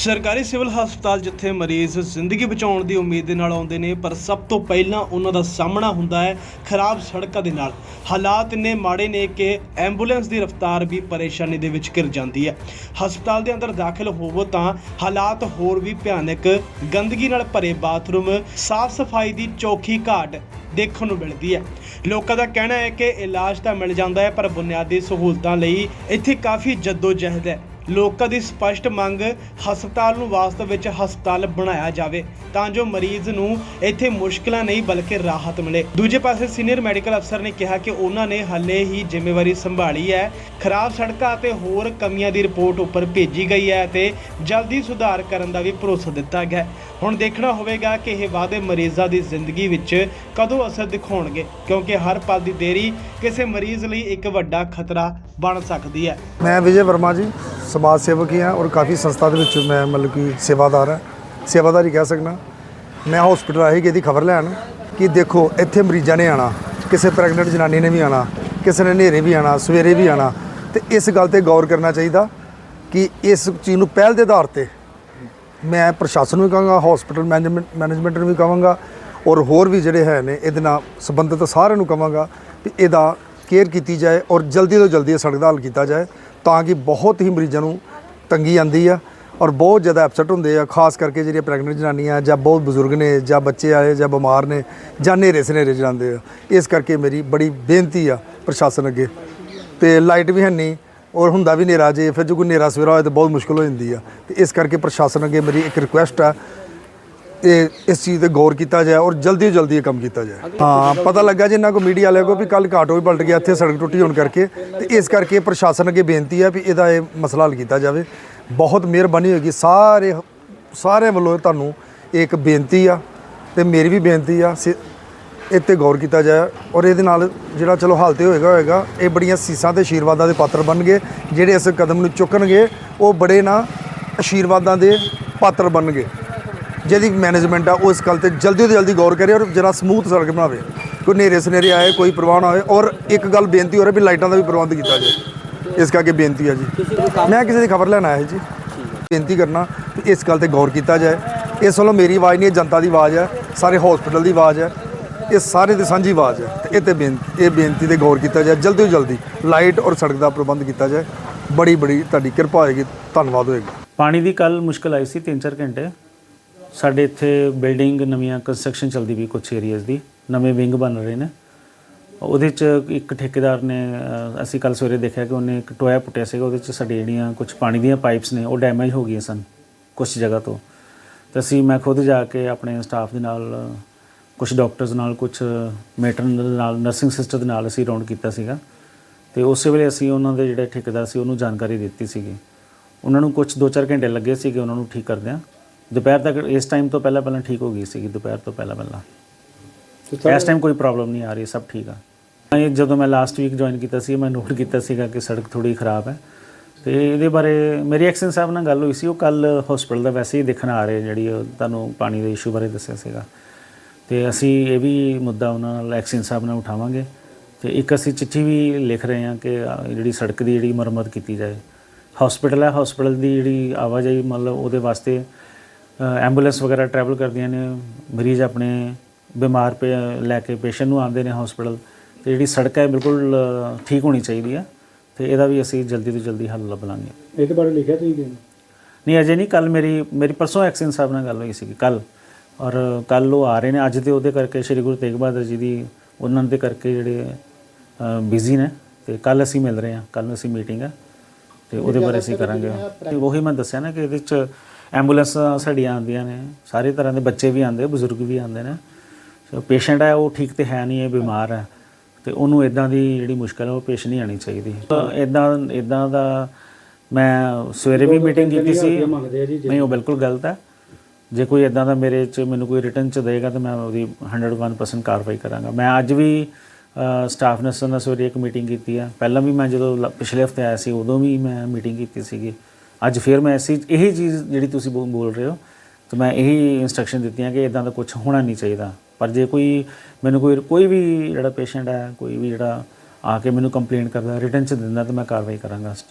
ਸਰਕਾਰੀ ਸਿਵਲ ਹਸਪਤਾਲ ਜਿੱਥੇ ਮਰੀਜ਼ ਜ਼ਿੰਦਗੀ ਬਚਾਉਣ ਦੀ ਉਮੀਦ ਦੇ ਨਾਲ ਆਉਂਦੇ ਨੇ, ਪਰ ਸਭ ਤੋਂ ਪਹਿਲਾਂ ਉਹਨਾਂ ਦਾ ਸਾਹਮਣਾ ਹੁੰਦਾ ਹੈ ਖਰਾਬ ਸੜਕਾਂ ਦੇ ਨਾਲ। ਹਾਲਾਤ ਇੰਨੇ ਮਾੜੇ ਨੇ ਕਿ ਐਂਬੂਲੈਂਸ ਦੀ ਰਫ਼ਤਾਰ ਵੀ ਪਰੇਸ਼ਾਨੀ ਦੇ ਵਿੱਚ ਘਿਰ ਜਾਂਦੀ ਹੈ। ਹਸਪਤਾਲ ਦੇ ਅੰਦਰ ਦਾਖਲ ਹੋਵੋ ਤਾਂ ਹਾਲਾਤ ਹੋਰ ਵੀ ਭਿਆਨਕ, ਗੰਦਗੀ ਨਾਲ ਭਰੇ ਬਾਥਰੂਮ, ਸਾਫ਼ ਸਫ਼ਾਈ ਦੀ ਚੌਖੀ ਘਾਟ ਦੇਖਣ ਨੂੰ ਮਿਲਦੀ ਹੈ। ਲੋਕਾਂ ਦਾ ਕਹਿਣਾ ਹੈ ਕਿ ਇਲਾਜ ਤਾਂ ਮਿਲ ਜਾਂਦਾ ਹੈ, ਪਰ ਬੁਨਿਆਦੀ ਸਹੂਲਤਾਂ ਲਈ ਇੱਥੇ ਕਾਫੀ ਜਹਿਦ ਹੈ। ਲੋਕਾਂ ਦੀ ਸਪਸ਼ਟ ਮੰਗ ਹਸਪਤਾਲ ਨੂੰ ਵਾਸਤਵ ਵਿੱਚ ਹਸਪਤਾਲ ਬਣਾਇਆ ਜਾਵੇ ਤਾਂ ਜੋ ਮਰੀਜ਼ ਨੂੰ ਇੱਥੇ ਮੁਸ਼ਕਲਾਂ ਨਹੀਂ, ਬਲਕਿ ਰਾਹਤ ਮਿਲੇ। ਦੂਜੇ ਪਾਸੇ ਸੀਨੀਅਰ ਮੈਡੀਕਲ ਅਫਸਰ ਨੇ ਕਿਹਾ ਕਿ ਉਹਨਾਂ ਨੇ ਹਾਲੇ ਹੀ ਜ਼ਿੰਮੇਵਾਰੀ ਸੰਭਾਲੀ ਹੈ। ਖਰਾਬ ਸੜਕਾਂ ਅਤੇ ਹੋਰ ਕਮੀਆਂ ਦੀ ਰਿਪੋਰਟ ਉੱਪਰ ਭੇਜੀ ਗਈ ਹੈ ਤੇ ਜਲਦੀ ਸੁਧਾਰ ਕਰਨ ਦਾ ਵੀ ਭਰੋਸਾ ਦਿੱਤਾ ਗਿਆ ਹੁਣ ਦੇਖਣਾ ਹੋਵੇਗਾ ਕਿ ਇਹ ਵਾਅਦੇ ਮਰੀਜ਼ਾਂ ਦੀ ਜ਼ਿੰਦਗੀ ਵਿੱਚ ਕਦੋਂ ਅਸਰ ਦਿਖਾਉਣਗੇ, ਕਿਉਂਕਿ ਹਰ ਪਲ ਦੀ ਦੇਰੀ ਕਿਸੇ ਮਰੀਜ਼ ਲਈ ਇੱਕ ਵੱਡਾ ਖਤਰਾ ਬਣ ਸਕਦੀ ਹੈ। ਮੈਂ ਵਿਜੇ ਵਰਮਾ ਜੀ, ਸਮਾਜ ਸੇਵਕ ਹੀ ਹਾਂ ਔਰ ਕਾਫੀ ਸੰਸਥਾ ਦੇ ਵਿੱਚ ਮੈਂ ਮਤਲਬ ਕਿ ਸੇਵਾਦਾਰ ਹਾਂ। ਸੇਵਾਦਾਰੀ ਕਹਿ ਸਕਦਾ। ਮੈਂ ਹਸਪੀਟਲ ਆਈ ਕਿ ਦੀ ਖਬਰ ਲੈਣ ਕਿ ਦੇਖੋ, ਇੱਥੇ ਮਰੀਜ਼ਾਂ ਨੇ ਆਣਾ ਕਿਸੇ ਪ੍ਰੈਗਨੈਂਟ ਜਨਾਨੀ ਨੇ ਵੀ ਆਣਾ ਕਿਸੇ ਨੇ ਹਨੇਰੇ ਵੀ ਆਣਾ ਸਵੇਰੇ ਵੀ ਆਣਾ ਤੇ ਇਸ ਗੱਲ ਤੇ ਗੌਰ ਕਰਨਾ ਚਾਹੀਦਾ ਕਿ ਇਸ ਚੀਜ਼ ਨੂੰ ਪਹਿਲ ਦੇ ਆਧਾਰ ਤੇ ਮੈਂ ਪ੍ਰਸ਼ਾਸਨ ਨੂੰ ਵੀ ਕਹਾਂਗਾ ਹਸਪੀਟਲ ਮੈਨੇਜਮੈਂਟ ਮੈਨੇਜਮੈਂਟ ਨੂੰ ਵੀ ਕਹਾਂਗਾ ਔਰ ਹੋਰ ਵੀ ਜਿਹੜੇ ਹੈ ਨੇ, ਇਹਦੇ ਨਾਲ ਸੰਬੰਧਿਤ ਸਾਰਿਆਂ ਨੂੰ ਕਹਾਂਗਾ ਕਿ ਇਹਦਾ ਕੇਅਰ ਕੀਤੀ ਜਾਏ ਔਰ ਜਲਦੀ ਤੋਂ ਜਲਦੀ ਇਹ ਸੜਕ ਦਾ ਹੱਲ ਕੀਤਾ ਜਾਏ ਤਾਂ ਕਿ ਬਹੁਤ ਹੀ ਮਰੀਜ਼ਾਂ ਨੂੰ ਤੰਗੀ ਆਂਦੀ ਆ ਔਰ ਬਹੁਤ ਜ਼ਿਆਦਾ ਐਪਸੈਟ ਹੁੰਦੇ ਆ, ਖਾਸ ਕਰਕੇ ਜਿਹੜੀਆਂ ਪ੍ਰੈਗਨੈਂਟ ਜਨਾਨੀਆਂ ਜਾਂ ਬਹੁਤ ਬਜ਼ੁਰਗ ਨੇ ਜਾਂ ਬੱਚੇ ਆਏ ਜਾਂ ਬਿਮਾਰ ਨੇ ਜਾਂ ਨੇਰੇ ਸਨੇਰੇ ਜਾਂਦੇ ਆ। ਇਸ ਕਰਕੇ ਮੇਰੀ ਬੜੀ ਬੇਨਤੀ ਆ ਪ੍ਰਸ਼ਾਸਨ ਅੱਗੇ ਤੇ ਲਾਈਟ ਵੀ ਹੈ ਨਹੀਂ ਔਰ ਹੁੰਦਾ ਵੀ ਹਨੇਰਾ ਜੇ, ਫਿਰ ਜੇ ਕੋਈ ਹਨੇਰਾ ਸਵੇਰਾ ਹੋਏ ਤਾਂ ਬਹੁਤ ਮੁਸ਼ਕਲ ਹੋ ਜਾਂਦੀ ਆ। ਤੇ ਇਸ ਕਰਕੇ ਪ੍ਰਸ਼ਾਸਨ ਅੱਗੇ ਮੇਰੀ ਇੱਕ ਰਿਕੁਐਸਟ ਆ ਇਹ ਇਸ ਚੀਜ਼ ਤੇ ਗੌਰ ਕੀਤਾ ਜਾਏ ਔਰ ਜਲਦੀ ਤੋਂ ਜਲਦੀ ਇਹ ਕੰਮ ਕੀਤਾ ਜਾਏ। ਹਾਂ, ਪਤਾ ਲੱਗਾ ਜਿੰਨਾ ਕੋ ਮੀਡੀਆ ਵਾਲਿਆਂ ਕੋ ਵੀ ਕੱਲ ਘਾਟੋ ਵੀ ਪਲਟ ਗਿਆ, ਇੱਥੇ ਸੜਕ ਟੁੱਟੀ ਹੋਣ ਕਰਕੇ। ਤੇ ਇਸ ਕਰਕੇ ਪ੍ਰਸ਼ਾਸਨ ਅੱਗੇ ਬੇਨਤੀ ਹੈ ਵੀ ਇਹਦਾ ਇਹ ਮਸਲਾ ਹੱਲ ਕੀਤਾ ਜਾਵੇ। ਬਹੁਤ ਮਿਹਰਬਾਨੀ ਹੋਏਗੀ। ਸਾਰੇ ਸਾਰੇ ਵੱਲੋਂ ਤੁਹਾਨੂੰ ਇਹ ਇੱਕ ਬੇਨਤੀ ਆ ਤੇ ਮੇਰੀ ਵੀ ਬੇਨਤੀ ਆ, ਸੇ- ਇਹ 'ਤੇ ਗੌਰ ਕੀਤਾ ਜਾਏ ਔਰ ਇਹਦੇ ਨਾਲ ਜਿਹੜਾ ਚਲੋ ਹਾਲ ਤੇ ਹੋਏਗਾ ਹੋਏਗਾ। ਇਹ ਬੜੀਆਂ ਸੀਸਾਂ ਤੇ ਆਸ਼ੀਰਵਾਦਾਂ ਦੇ ਪਾਤਰ ਬਣਨਗੇ। ਜਿਹੜੇ ਇਸ ਕਦਮ ਨੂੰ ਚੁੱਕਣਗੇ, ਉਹ ਬੜੇ ਨਾ ਆਸ਼ੀਰਵਾਦਾਂ ਦੇ ਪਾਤਰ ਬਣਨਗੇ। ਜਿਹਦੀ ਮੈਨੇਜਮੈਂਟ ਆ, ਉਹ ਇਸ ਗੱਲ ਤੇ ਜਲਦੀ ਤੋਂ ਜਲਦੀ ਗੌਰ ਕਰੇ ਔਰ ਜਰਾ ਸਮੂਥ ਸੜਕ ਬਣਾਵੇ। ਕੋਈ ਨੇਰੇ ਸਨੇਰੇ ਆਏ, ਕੋਈ ਪ੍ਰਵਾਹ ਨਾ ਹੋਵੇ ਔਰ ਇੱਕ ਗੱਲ ਬੇਨਤੀ ਹੋ ਰਹੀ ਵੀ ਲਾਈਟਾਂ ਦਾ ਵੀ ਪ੍ਰਬੰਧ ਕੀਤਾ ਜਾਏ। ਇਸ ਕਰਕੇ ਬੇਨਤੀ ਆ ਜੀ। ਮੈਂ ਕਿਸੇ ਦੀ ਖਬਰ ਲੈਣ ਆਇਆ ਜੀ। ਬੇਨਤੀ ਕਰਨਾ ਕਿ ਇਸ ਗੱਲ ਤੇ ਗੌਰ ਕੀਤਾ ਜਾਏ। ਇਸ ਵੱਲੋਂ ਮੇਰੀ ਆਵਾਜ਼ ਨਹੀਂ, ਇਹ ਜਨਤਾ ਦੀ ਆਵਾਜ਼ ਹੈ, ਸਾਰੇ ਹਸਪੀਟਲ ਦੀ ਆਵਾਜ਼ ਹੈ, ਇਹ ਸਾਰੇ ਦੀ ਸਾਂਝੀ ਆਵਾਜ਼ ਹੈ। ਤੇ ਇਹ ਤੇ ਬੇਨਤੀ, ਇਹ ਬੇਨਤੀ ਤੇ ਗੌਰ ਕੀਤਾ ਜਾਏ, ਜਲਦੀ ਤੋਂ ਜਲਦੀ ਲਾਈਟ ਔਰ ਸੜਕ ਦਾ ਪ੍ਰਬੰਧ ਕੀਤਾ ਜਾਏ। ਬੜੀ ਬੜੀ ਤੁਹਾਡੀ ਕਿਰਪਾ ਹੋਏਗੀ, ਧੰਨਵਾਦ ਹੋਏਗਾ। ਪਾਣੀ ਦੀ ਕੱਲ ਮੁਸ਼ਕਲ ਆਈ ਸੀ 3-4 ਘੰਟੇ। ਸਾਡੇ ਇੱਥੇ ਬਿਲਡਿੰਗ ਨਵੀਆਂ ਕੰਸਟਰਕਸ਼ਨ ਚੱਲਦੀ ਵੀ ਕੁਝ ਏਰੀਆਜ਼ ਦੀ ਨਵੇਂ ਵਿੰਗ ਬਣ ਰਹੇ ਨੇ। ਉਹਦੇ ਚ ਇੱਕ ਠੇਕੇਦਾਰ ਨੇ ਅ, ਅਸੀਂ ਕੱਲ ਸਵੇਰੇ ਦੇਖਿਆ ਕਿ ਉਹਨੇ ਇੱਕ ਟੋਇਆ ਪੁੱਟਿਆ ਸੀਗਾ ਉਹਦੇ ਚ ਸਾਡੇ ਜਿਹੜੀਆਂ ਕੁਝ ਪਾਣੀ ਦੀਆਂ ਪਾਈਪਸ ਨੇ ਉਹ ਡੈਮੇਜ ਹੋ ਗਈਆਂ ਸਨ ਕੁਝ ਜਗ੍ਹਾ ਤੋਂ। ਤੇ ਅਸੀਂ ਮੈਂ ਖੁਦ ਜਾ ਕੇ ਆਪਣੇ ਸਟਾਫ ਦੇ ਨਾਲ ਕੁਝ ਡਾਕਟਰਸ ਨਾਲ ਕੁਝ ਮੈਟਰਨਲ ਨਾਲ ਨਰਸਿੰਗ ਸਿਸਟਰ ਦੇ ਨਾਲ ਅਸੀਂ ਰੌਂਡ ਕੀਤਾ ਸੀਗਾ। ਤੇ ਉਸੇ ਵੇਲੇ ਅਸੀਂ ਉਹਨਾਂ ਦੇ ਜਿਹੜੇ ਠੇਕੇਦਾਰ ਸੀ ਉਹਨੂੰ ਜਾਣਕਾਰੀ ਦਿੱਤੀ ਸੀਗੀ। ਉਹਨਾਂ ਨੂੰ ਕੁਝ 2-4 ਘੰਟੇ ਲੱਗੇ ਸੀਗੇ ਉਹਨਾਂ ਨੂੰ ਠੀਕ ਕਰਦਿਆਂ। ਦੁਪਹਿਰ ਤੱਕ ਇਸ ਟਾਈਮ ਤੋਂ ਪਹਿਲਾਂ ਪਹਿਲਾਂ ਠੀਕ ਹੋ ਗਈ ਸੀਗੀ ਦੁਪਹਿਰ ਤੋਂ ਪਹਿਲਾਂ ਪਹਿਲਾਂ। ਇਸ ਟਾਈਮ ਕੋਈ ਪ੍ਰੋਬਲਮ ਨਹੀਂ ਆ ਰਹੀ ਸਭ ਠੀਕ ਆ। ਇਹ ਜਦੋਂ ਮੈਂ ਲਾਸਟ ਵੀਕ ਜੁਆਇਨ ਕੀਤਾ ਸੀ ਮੈਂ ਨੋਟ ਕੀਤਾ ਸੀਗਾ ਕਿ ਸੜਕ ਥੋੜੀ ਖਰਾਬ ਹੈ। ਤੇ ਇਹਦੇ ਬਾਰੇ ਮੇਰੀ ਐਕਸ਼ਨ ਸਾਹਿਬ ਨਾਲ ਗੱਲ ਹੋਈ ਸੀ ਉਹ ਕੱਲ ਹਸਪੀਟਲ ਦਾ ਵੈਸੇ ਹੀ ਦੇਖਣ ਆ ਰਹੇ ਜਿਹੜੀ ਤੁਹਾਨੂੰ ਪਾਣੀ ਦੇ ਇਸ਼ੂ ਬਾਰੇ ਦੱਸਿਆ ਸੀਗਾ। ਤੇ ਅਸੀਂ ਇਹ ਵੀ ਮੁੱਦਾ ਉਹਨਾਂ ਨਾਲ ਐਕਸ਼ਨ ਸਾਹਿਬ ਨਾਲ ਉਠਾਵਾਂਗੇ। ਤੇ ਇੱਕ ਅਸੀਂ ਚਿੱਠੀ ਵੀ ਲਿਖ ਰਹੇ ਹਾਂ ਕਿ ਜਿਹੜੀ ਸੜਕ ਦੀ ਜਿਹੜੀ ਮੁਰੰਮਤ ਕੀਤੀ ਜਾਏ। ਹਸਪੀਟਲ ਹੈ ਹਸਪੀਟਲ ਦੀ ਜਿਹੜੀ ਆਵਾਜਾਈ ਮਤਲਬ ਉਹਦੇ ਵਾਸਤੇ ਐਂਬੂਲੈਂਸ ਵਗੈਰਾ ਟਰੈਵਲ ਕਰਦੀਆਂ ਨੇ ਮਰੀਜ਼ ਆਪਣੇ ਬਿਮਾਰ ਪੇ ਲੈ ਕੇ ਪੇਸ਼ੈਂਟ ਨੂੰ ਆਉਂਦੇ ਨੇ ਹਸਪੀਟਲ ਤੇ ਜਿਹੜੀ ਸੜਕ ਹੈ ਬਿਲਕੁਲ ਠੀਕ ਹੋਣੀ ਚਾਹੀਦੀ ਹੈ ਤੇ ਇਹਦਾ ਵੀ ਅਸੀਂ ਜਲਦੀ ਤੋਂ ਜਲਦੀ ਹੱਲ ਲੱਭ ਲਾਂਗੇ ਇਹਦੇ ਬਾਰੇ ਲਿਖਿਆ ਤੁਸੀਂ ਕਿਹਨੂੰ ਨਹੀਂ? ਅਜੇ ਨਹੀਂ ਕੱਲ ਮੇਰੀ ਮੇਰੀ ਪਰਸੋਂ ਐਕਸ਼ਨ ਸਾਹਿਬ ਨਾਲ ਗੱਲ ਹੋਈ ਸੀ ਕੱਲ ਔਰ ਕੱਲ ਉਹ ਆ ਰਹੇ ਨੇ ਅੱਜ ਤੇ ਉਹਦੇ ਕਰਕੇ ਸ੍ਰੀ ਗੁਰੂ ਤੇਗ ਬਹਾਦਰ ਜੀ ਦੀ ਉਹਨਾਂ ਦੇ ਕਰਕੇ ਜਿਹੜੇ ਬਿਜ਼ੀ ਨੇ ਤੇ ਕੱਲ ਅਸੀਂ ਮਿਲ ਰਹੇ ਹਾਂ ਕੱਲ ਅਸੀਂ ਮੀਟਿੰਗ ਹੈ ਤੇ ਉਹਦੇ ਬਾਰੇ ਅਸੀਂ ਕਰਾਂਗੇ। ਉਹੀ ਮੈਂ ਦੱਸਿਆ ਨਾ ਕਿ ਇਹਦੇ ਚ ਐਂਬੂਲੈਂਸ ਸਾਡੀਆਂ ਆਉਂਦੀਆਂ ਨੇ ਸਾਰੇ ਤਰ੍ਹਾਂ ਦੇ ਬੱਚੇ ਵੀ ਆਉਂਦੇ ਬਜ਼ੁਰਗ ਵੀ ਆਉਂਦੇ ਨੇ। ਸੋ ਪੇਸ਼ੈਂਟ ਹੈ ਉਹ ਠੀਕ ਤੇ ਹੈ ਨਹੀਂ ਇਹ ਬਿਮਾਰ ਹੈ। ਤੇ ਉਹਨੂੰ ਇਦਾਂ ਦੀ ਜਿਹੜੀ ਮੁਸ਼ਕਲ ਹੈ ਉਹ ਪੇਸ਼ ਨਹੀਂ ਆਣੀ ਚਾਹੀਦੀ। ਇਦਾਂ ਇਦਾਂ ਦਾ ਮੈਂ ਸਵੇਰੇ ਵੀ ਮੀਟਿੰਗ ਕੀਤੀ ਸੀ। ਆ ਨਹੀਂ ਉਹ ਬਿਲਕੁਲ ਗਲਤ ਹੈ। ਜੇ ਕੋਈ ਇਦਾਂ ਦਾ ਮੇਰੇ ਚ ਮੈਨੂੰ ਕੋਈ ਰਿਟਰਨ ਚ ਦੇਗਾ ਤਾਂ ਮੈਂ ਉਹਦੀ 101% ਕਾਰਵਾਈ ਕਰਾਂਗਾ। ਮੈਂ ਅੱਜ ਵੀ ਸਟਾਫ ਨਰਸਾਂ ਨਾਲ ਸਵੇਰੇ ਇੱਕ ਮੀਟਿੰਗ ਕੀਤੀ ਹੈ ਪਹਿਲਾਂ ਵੀ ਮੈਂ ਜਦੋਂ ਪਿਛਲੇ ਹਫ਼ਤੇ ਆਇਆ ਸੀ ਉਦੋਂ ਵੀ ਮੈਂ ਮੀਟਿੰਗ ਕੀਤੀ ਸੀਗੀ। ਅੱਜ ਫਿਰ ਮੈਂ ਐਸੀ ਇਹੀ ਚੀਜ਼ ਜਿਹੜੀ ਤੁਸੀਂ ਬੋ- ਬੋਲ ਰਹੇ ਹੋ, ਤੇ ਮੈਂ ਇਹੀ ਇਨਸਟਰਕਸ਼ਨ ਦਿੱਤੀਆਂ ਕਿ ਇਦਾਂ ਦਾ ਕੁਝ ਹੋਣਾ ਨਹੀਂ ਚਾਹੀਦਾ। ਪਰ ਜੇ ਕੋਈ ਮੈਨੂੰ ਕੋਈ ਕੋਈ ਵੀ ਜਿਹੜਾ ਪੇਸ਼ੈਂਟ ਹੈ, ਕੋਈ ਵੀ ਜਿਹੜਾ ਆ ਕੇ ਮੈਨੂੰ ਕੰਪਲੇਂਟ ਕਰਦਾ ਰਿਟਰਨ ਚ ਦਿੰਦਾ, ਤਾਂ ਮੈਂ ਕਾਰਵਾਈ ਕਰਾਂਗਾ।